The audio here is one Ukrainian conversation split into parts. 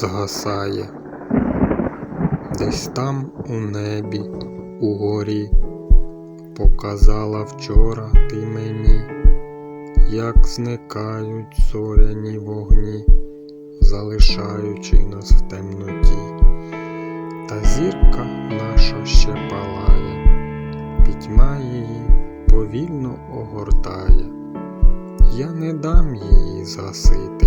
згасає. Десь там у небі, угорі, показала вчора ти мені, як зникають зоряні вогні, залишаючи нас в темноті. Та зірка наша ще палає, пітьма її повільно огортає. Я не дам її засити,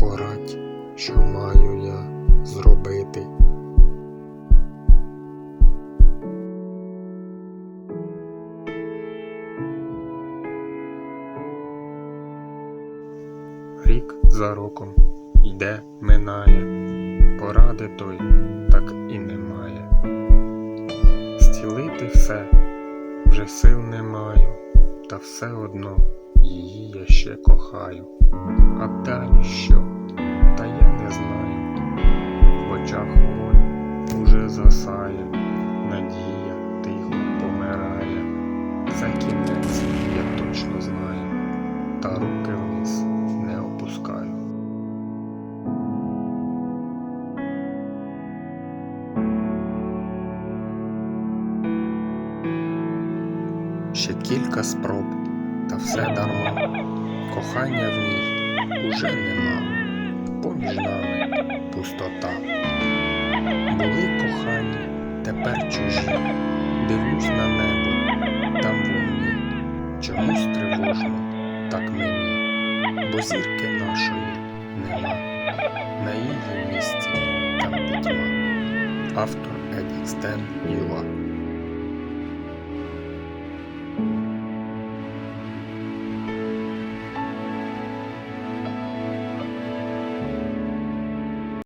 порадь, що маю я зробити. Рік за роком йде, минає, поради той так і немає. Зцілити все вже сил не маю, та все одно її я ще кохаю. А далі що? Знаю. В очах вогонь уже засає, надія тихо помирає. Це кінець, я точно знаю, та руки вниз не опускаю. Ще кілька спроб, та все дарма. Кохання в ній уже нема. Пустота. Були кохані, тепер чужі. Дивлюсь на небо, там вогні. Чомусь тривожно, так мені, бо зірки нашої нема. На її місці там пітьма. Автор Едік Стен Юла.